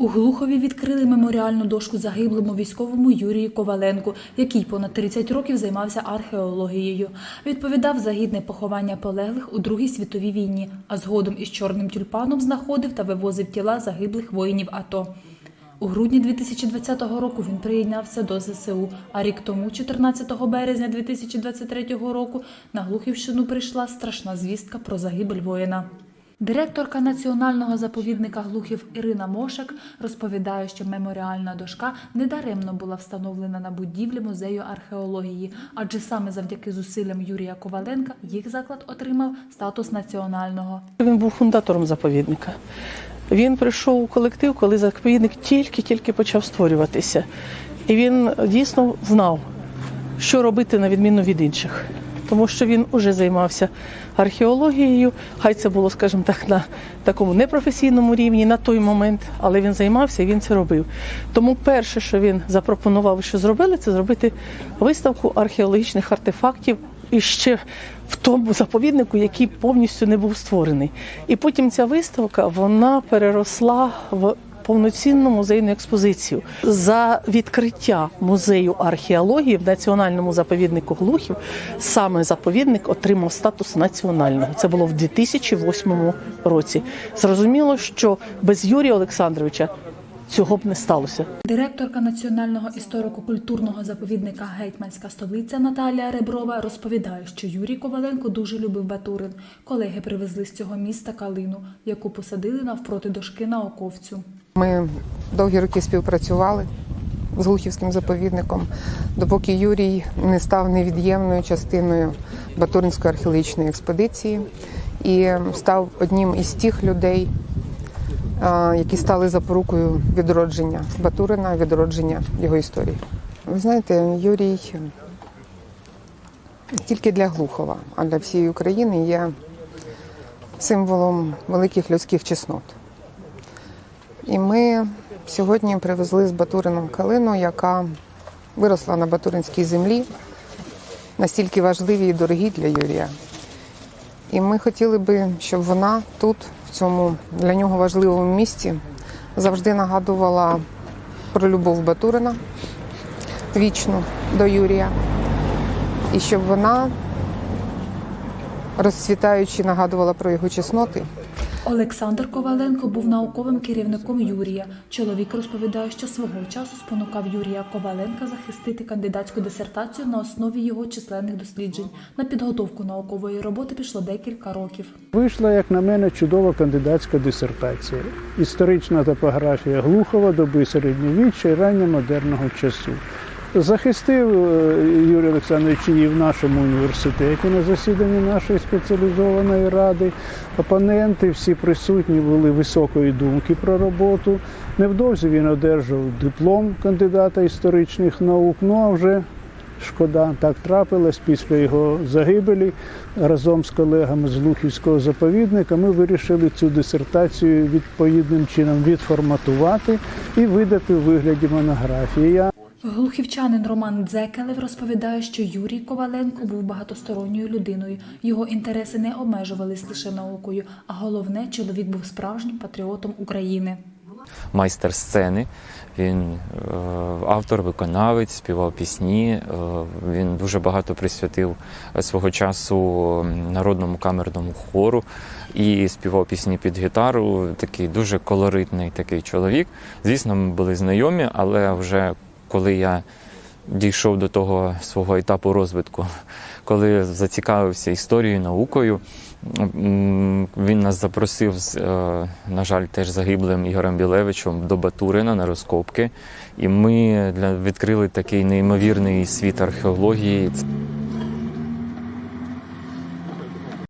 У Глухові відкрили меморіальну дошку загиблому військовому Юрію Коваленку, який понад 30 років займався археологією. Відповідав за гідне поховання полеглих у Другій світовій війні, а згодом із чорним тюльпаном знаходив та вивозив тіла загиблих воїнів АТО. У грудні 2020 року він приєднався до ЗСУ, а рік тому, 14 березня 2023 року, на Глухівщину прийшла страшна звістка про загибель воїна. Директорка національного заповідника Глухів Ірина Мошек розповідає, що меморіальна дошка недаремно була встановлена на будівлі музею археології, адже саме завдяки зусиллям Юрія Коваленка їх заклад отримав статус національного. Він був фундатором заповідника. Він прийшов у колектив, коли заповідник тільки-тільки почав створюватися. І він дійсно знав, що робити на відміну від інших. Тому що він уже займався археологією, хай це було, скажімо так, на такому непрофесійному рівні на той момент, але він займався і він це робив. Тому перше, що він запропонував, що зробили, це зробити виставку археологічних артефактів і ще в тому заповіднику, який повністю не був створений. І потім ця виставка вона переросла в повноцінну музейну експозицію за відкриття музею археології в національному заповіднику Глухів. Саме заповідник отримав статус національного. Це було в 2008 році. Зрозуміло, що без Юрія Олександровича цього б не сталося. Директорка національного історико-культурного заповідника Гетьманська столиця Наталія Реброва розповідає, що Юрій Коваленко дуже любив Батурин. Колеги привезли з цього міста калину, яку посадили навпроти дошки науковцю. Ми довгі роки співпрацювали з Глухівським заповідником, допоки Юрій не став невід'ємною частиною Батуринської археологічної експедиції і став одним із тих людей, які стали запорукою відродження Батурина, відродження його історії. Ви знаєте, Юрій тільки для Глухова, а для всієї України є символом великих людських чеснот. І ми сьогодні привезли з Батурином калину, яка виросла на Батуринській землі, настільки важливі і дорогі для Юрія. І ми хотіли би, щоб вона тут, в цьому для нього важливому місці, завжди нагадувала про любов Батурина вічну до Юрія. І щоб вона, розцвітаючи, нагадувала про його чесноти. Олександр Коваленко був науковим керівником Юрія. Чоловік розповідає, що свого часу спонукав Юрія Коваленка захистити кандидатську дисертацію на основі його численних досліджень. На підготовку наукової роботи пішло декілька років. Вийшла, як на мене, чудова кандидатська дисертація. Історична топографія Глухова доби середньовіччя і ранньомодерного часу. Захистив е, Юрій Олександрович її в нашому університеті на засіданні нашої спеціалізованої ради. Опоненти, всі присутні були високої думки про роботу. Невдовзі він одержав диплом кандидата історичних наук. Ну а вже шкода, так трапилось після його загибелі. Разом з колегами з Лухівського заповідника ми вирішили цю дисертацію відповідним чином відформатувати і видати у вигляді монографії. Глухівчанин Роман Дзекелев розповідає, що Юрій Коваленко був багатосторонньою людиною. Його інтереси не обмежувались лише наукою, а головне, чоловік був справжнім патріотом України. майстер сцени. Він е, автор, виконавець, співав пісні. Е, він дуже багато присвятив е, свого часу народному камерному хору і співав пісні під гітару. Такий дуже колоритний такий чоловік. Звісно, ми були знайомі, але вже коли я дійшов до того свого етапу розвитку, коли зацікавився історією, наукою. Він нас запросив, з, е, на жаль, теж загиблим Ігорем Білевичем до Батурина на розкопки. І ми відкрили такий неймовірний світ археології.